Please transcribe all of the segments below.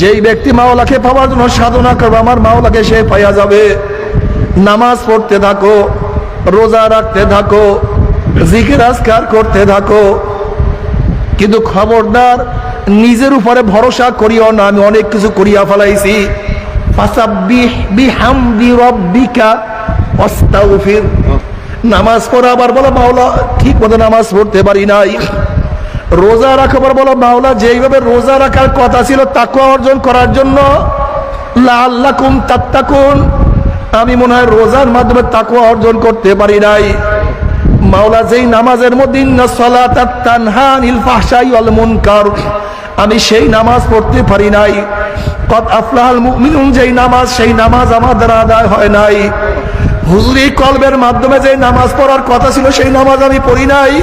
যেই ব্যক্তি মাওলাকে পাওয়ার জন্য সাধনা করবে, আমার মাওলাকে সে পাইয়া যাবে। নামাজ পড়তে থাকো, রোজা রাখতে থাকো, জিকির আজকার করতে থাকো। কিন্তু খবরদার নিজের উপরে ভরসা করিও না, আমি অনেক কিছু করিয়া ফেলাইছি। নামাজ পড়া আবার বলো মাওলা ঠিক মতো নামাজ পড়তে পারি নাই। রোজা রাখাবার বলো মাওলা, যেইভাবে রোজা রাখার কথা ছিল তাকুয়া অর্জন করার জন্য লাল্লাকুম তাত্তাকুন। আমি মনে হয় রোজার মাধ্যমে তাকুয়া অর্জন করতে পারি নাই। মাওলা, যেই নামাজের মধ্যে আমি সেই নামাজ পড়তে পারি নাই। কত আফলাহাল মুমিনুন, যেই নামাজ, সেই নামাজ আমার দ্বারা আদায় হয় নাই। হুজুরি কলবের মাধ্যমে যে নামাজ পড়ার কথা ছিল, সেই নামাজ আমি পড়ি নাই।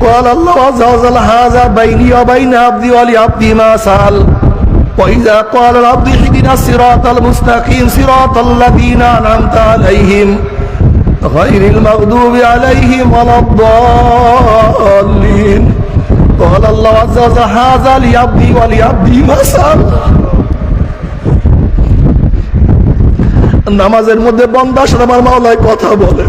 قال الله عز وجل هذا بيني وبين عبدي ولعبدي ما سأل وإذا قال العبد اهدنا الصراط المستقيم صراط الذين أنعمت عليهم غير المغضوب عليهم ولا الضالين قال الله عز وجل هذا لعبدي ولعبدي ما سأل নামাজের মধ্যে বন্দার সাথে আমার মাওলায় কথা বলে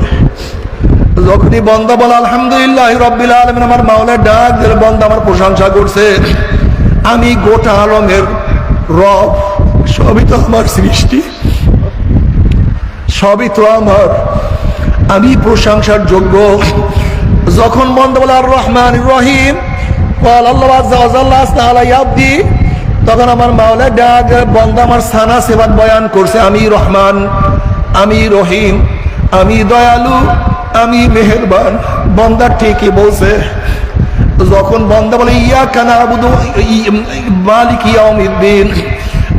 যখনই বন্দা বলে, আলহামদুলিল্লাহ রব্বিল আলমিন, আমার মাওলায় ডাক দিলে বন্দা আমার প্রশংসা করছে। আমি গোটা আলমের রব, সবই তো আমার সৃষ্টি। সবই তো আমার। আমি প্রশংসার যোগ্য। যখন বন্ধ বলে আর রহমান রহিম, কল তখন আমার মাওলা ডাক বন্দা আমার সানা সেবাত বয়ান করছে, আমি রহমান, আমি রহিম, আমি দয়ালু আমি মেহেরবান বন্দা ঠিকই বলছে। যখন বন্দা বলে ইয়া কানা আবুদু মালিক ইয়াউমিদ্দিন।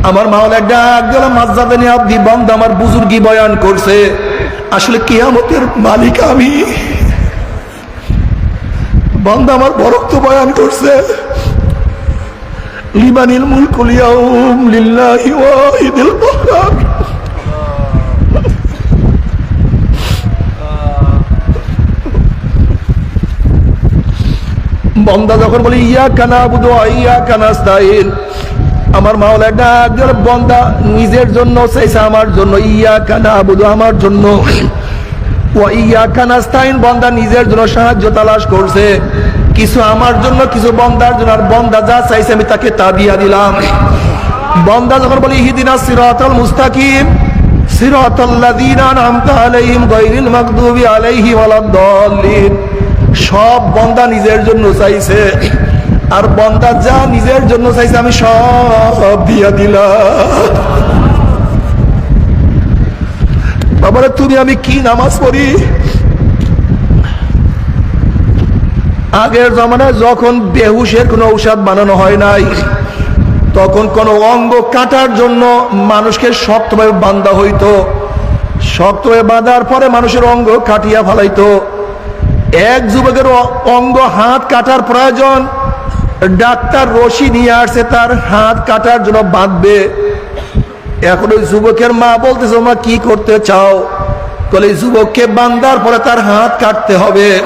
আমার মাওলা ডাক দিল মাজ্জাদানি আব্দি বন্দা আমার বুজুর্গি বয়ান করছে। আসলে কিয়ামতের মালিক আমি। বন্দা আমার বরক্ত বয়ান করছে। লিমানিল মুলকুল ইয়াউম লিল্লাহি ওয়াহিদিল কাহ্হার বন্দা যখন বলি, ইয়া কানা বুধ ইয়া কানা কানাস্তাইন আমার মাওলা ডাক বন্দা নিজের জন্য চাইছে আমার জন্য। ইয়া কানা বুধ আমার জন্য। ইয়া কানাস্তাইন বন্দা নিজের জন্য সাহায্য তালাশ করছে। কিছু আমার জন্য, কিছু বন্দার জন্য। আর বন্দা যা চাইছে, আমি তাকে তা দিয়া দিলাম। বন্দা যখন বলি হিদিনা সিরাতাল মুস্তাকিম সিরাতাল্লাযীনা আনআমতা আলাইহিম গায়রিল মাগদুবি আলাইহিম ওয়ালাদ-দাল্লিন সব বন্দা নিজের জন্য চাইছে। আর বন্দা যা নিজের জন্য চাইছে, আমি সব দিয়া দিলাম। বাবারে, তুমি আমি কি নামাজ পড়ি? আগের জমানায় যখন বেহুশের কোনো ঔষধ বানানো হয় নাই, তখন কোন অঙ্গ কাটার জন্য মানুষকে শক্তভাবে বান্ধা হইতো। শক্ত শক্তভাবে বাঁধার পরে মানুষের অঙ্গ কাটিয়া ফেলাইতো। এক যুবকের অঙ্গ হাত কাটার প্রয়োজন। ডাক্তার রশি নিয়ে আসছে, তার হাত কাটার জন্য বাঁধবে। এখন ওই যুবকের মা বলতেছে, মা, কি করতে চাও? তাহলে যুবককে বান্ধার পরে তার হাত কাটতে হবে।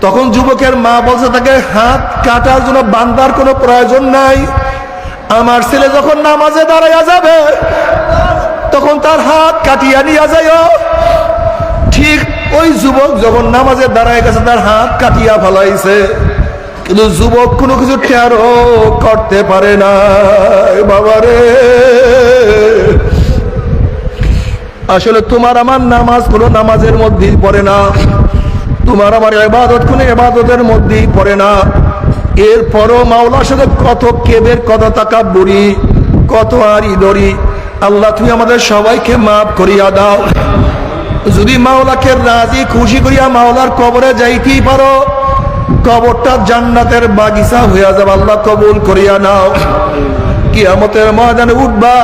তখন যুবকের মা বলছে, তাকে হাত কাটার জন্য বান্ধার কোনো প্রয়োজন নাই। আমার ছেলে যখন নামাজে দাঁড়াইয়া যাবে, তখন তার হাত কাটিয়া নিয়ে ওই যুবক যখন নামাজে দাঁড়ায় গেছে, তার হাত কাটিয়া ফেলাইছে। কিন্তু যুবক কোনো কিছু টেরও করতে পারে না। বাবারে। আসলে তোমার আমার নামাজ কোনো নামাজের মধ্যেই পড়ে না। তোমার আমার এবাদত কোনো এবাদতের মধ্যেই পড়ে না। এরপরও মাওলার সাথে কত কেবের, কত টাকা বুড়ি কত আর ইদরি আল্লাহ, তুমি আমাদের সবাইকে মাফ করিয়া দাও। যদি মাওলাকে রাজি খুশি করিয়া মাওলার কবরে যাইতেই পারো, কবরটা জান্নাতের বাগিচা হইয়া যাবে। আল্লাহ কবুল করিয়া নাও। কিয়ামতের ময়দানে উঠবা।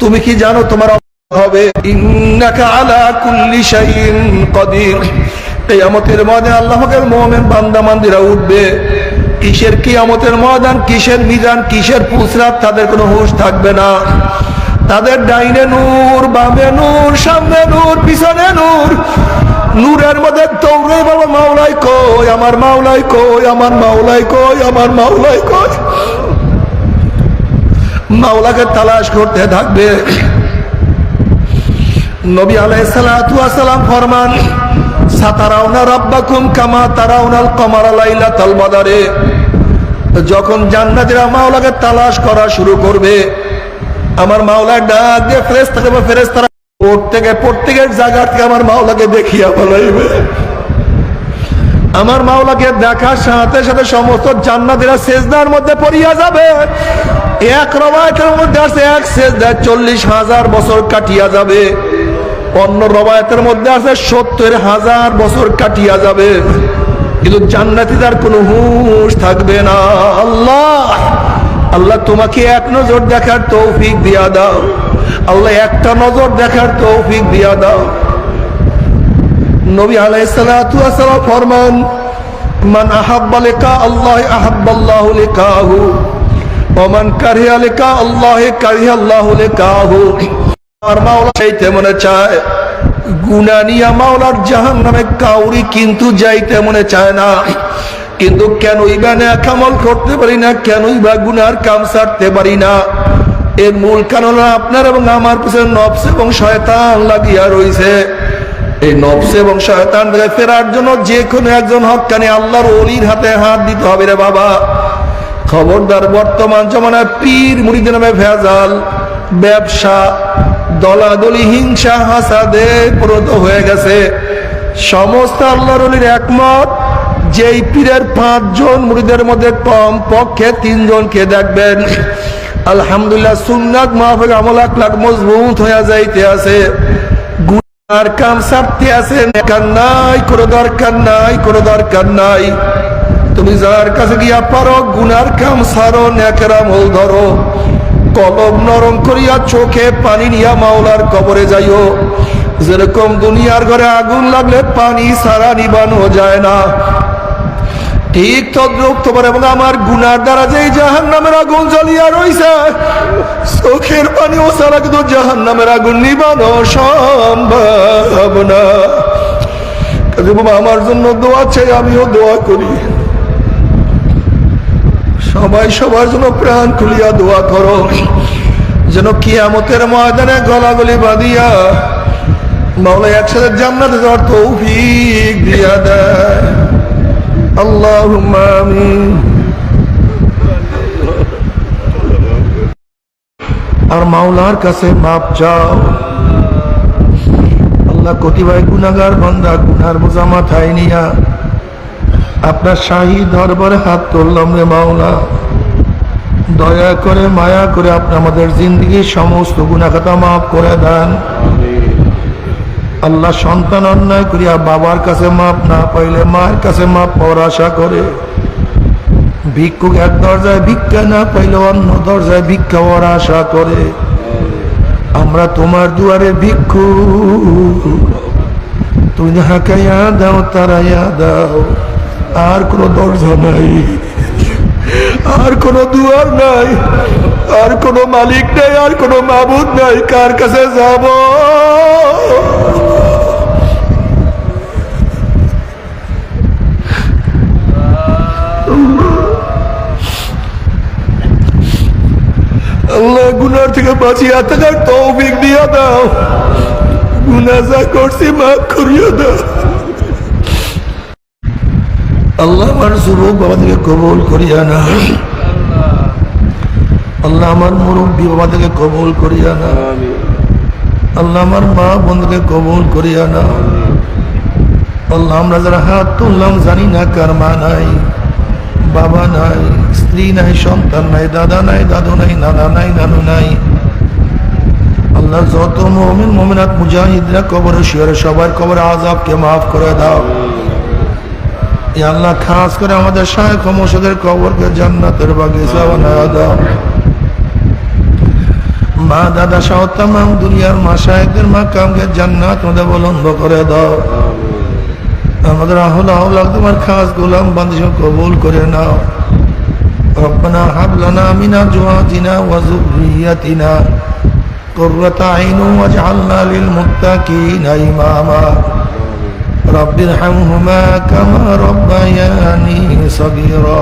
তুমি কি জানো তোমার হবে? ইন্নাকা আলা কুল্লি শাইইন কদির। কিয়ামতের ময়দানে আল্লাহ পাকের মুমিন বান্দা উঠবে। কিসের কিয়ামতের ময়দান, কিসের মিজান, কিসের পুসরাত তাদের কোনো হুঁশ থাকবে না। তাদের ডাইনে নূর, বামে নূর, সামনে নূর, পিছনে নূর। নূরের মধ্যে দৌড়ে বাবা মাওলাই কই, আমার মাওলাই কই, আমার মাওলাই কই, আমার মাওলাই কই। মাওলাকে তালাশ করতে থাকবে। নবী আলাইসালাম ফরমান, সাতারাউনা রাব্বাকুম কামা তারাউনাল কমারা লাইলাতাল বাদারে। যখন জান্নাতীরা মাওলাকে তালাশ করা শুরু করবে আমার মাওলা ডাক দিয়ে ফেরেশতা দেবে ফেরেশতারা প্রত্যেকে প্রত্যেকের জায়গা থেকে আমার মাওলাকে দেখিয়া বলাইবে আমার মাওলাকে দেখার সাথে সাথে সমস্ত জান্নাতীরা সেজদার মধ্যে পড়িয়া যাবে। এক রবায়তের মধ্যে আছে, এক সেজদা চল্লিশ হাজার বছর কাটিয়া যাবে। অন্য রবায়তের মধ্যে আছে, সত্তর হাজার বছর কাটিয়া যাবে। কিন্তু জান্নাতিদার কোনো হুঁশ থাকবে না। আল্লাহ! আল্লাহ তোমাকে এক নজর দেখার তৌফিক দিয়া দাও। আল্লাহ একটা নজর দেখার তৌফিক দিয়া দাও। নবী আলাইসালাম ফরমান, মান আহাব্বা লিকা আল্লাহ আহাব্বাল্লাহু লিকাহু ওমান কারিহা লিকা আল্লাহ কারিহা আল্লাহু লিকাহু। আর মাওলা চাইতে মনে চায় গুনা নিয়া মাওলার জাহান নামে কাউরি কিন্তু যাইতে মনে চায় না। কিন্তু কেনই বা কামল করতে পারি না? কেনই বা গুনার কাম সারতে পারি না? এর মূল কারণ আপনার এবং আমার পিছনে নবস এবং শয়তান লাগিয়া রইছে। এই নবস এবং শয়তান থেকে ফেরার জন্য যে কোনো একজন হকানি আল্লাহর অলির হাতে হাত দিতে হবে রে বাবা। খবরদার বর্তমান জমানায় পীর মুড়িদের নামে ভেজাল, ব্যবসা, দলাদলি, হিংসা, হাসাদে প্রত হয়ে গেছে। সমস্ত আল্লাহর অলির একমত যেই পীরের পাঁচজন মুড়িদের মধ্যে কম পক্ষে তিনজনকে দেখবেন। আলহামদুলিল্লাহ সুন্নাত মাহফিক আমল লাখ মজবুত হয়ে যাইতে আছে। গুনার কাম সারতে আছে নাই, কোনো দরকার নাই, কোনো দরকার নাই। তুমি যার কাছে গিয়া পারো, গুনার কাম সারো, নেকের আমল ধরো। কলম নরম করিয়া চোখে পানি নিয়া মাওলার কবরে যাইও। যেরকম দুনিয়ার ঘরে আগুন লাগলে পানি সারা নিবানো যায় না। ঠিক তদ্রুপ, তোমার এবং আমার গুনার দ্বারা যে জাহান নামের আগুন জ্বলিয়া রইছে, চোখের পানি ও সারা কিন্তু জাহান নামের আগুন নিবানো সম্ভব না। আমার জন্য দোয়া চাই, আমিও দোয়া করি। সবাই সবার জন্য প্রাণ খুলিয়া দোয়া করো। যেন কিয়ামতের ময়দানে গলাগলি বাঁধিয়া মাওলা একসাথে জান্নাতে যাওয়ার তৌফিক দিয়া দেয়। আল্লাহুম্মা আমিন আর মাওলার কাছে মাপ চাও। আল্লাহ কতিবাই গুনাগার বন্ধা গুনার বোঝা মাথায় নিয়া আপনার শাহী দরবারে হাত তুললাম রে মাওলা। দয়া করে, মায়া করে আপনি আমাদের জিন্দগির সমস্ত গুণাখাতা মাফ করে দেন। আল্লাহ সন্তান অন্যায় করিয়া বাবার কাছে মাপ না পাইলে মায়ের কাছে মাপ পাওয়ার আশা করে। ভিক্ষুক এক দরজায় ভিক্ষা না পাইলে অন্য দরজায় ভিক্ষা হওয়ার আশা করে। আমরা তোমার দুয়ারে ভিক্ষু তুমি যাহাকে ইয়া দাও, তারা দাও। আর কোনো দরজা নাই। আর কোনো দুয়ার নাই। আর কোনো মালিক নাই, আর কোনো মাবুদ নাই। কার কাছে যাব? আল্লাহ গুনার থেকে বাঁচিয়ে থাকার তৌফিক দিয়া দাও। গুনা যা করছি মাফ করিয়া দাও। আল্লাহ আমার যুবক বাবাদেরকে কবল করিয়া না আল্লাহ। আমার মুরব্বী বাবাদেরকে কবল করিয়া না আল্লাহ আমার মা বন্ধুকে কবল করিয়া না। আল্লাহ আমরা যারা হাত তুললাম জানি না কার মা নাই, বাবা নাই, স্ত্রী নাই, সন্তান নাই, দাদা নাই, দাদু নাই, নানা নাই, নানু নাই। আল্লাহ যত মমিন মমিনাত মুজাহিদরা কবরে শিয়রে সবার কবরে আজাবকে মাফ করে দাও। আল্লাহ খাস করে আমাদের ও মুর্শিদের কবরকে জান্নাতের বাগিচা বানায় দাও। মা দাদা সহ তাম দুনিয়ার মা শায়কদের মা কামকে জান্নাত মধ্যে বলন্দ করে দাও আমাদের আহল আহলাক তোমার খাস গোলাম বান্দিশ কবুল করে নাও ربنا هب لنا من ازواجنا وذريتنا قرة عين واجعلنا للمتقين اماما رب ارحمهما كما ربياني صغيرا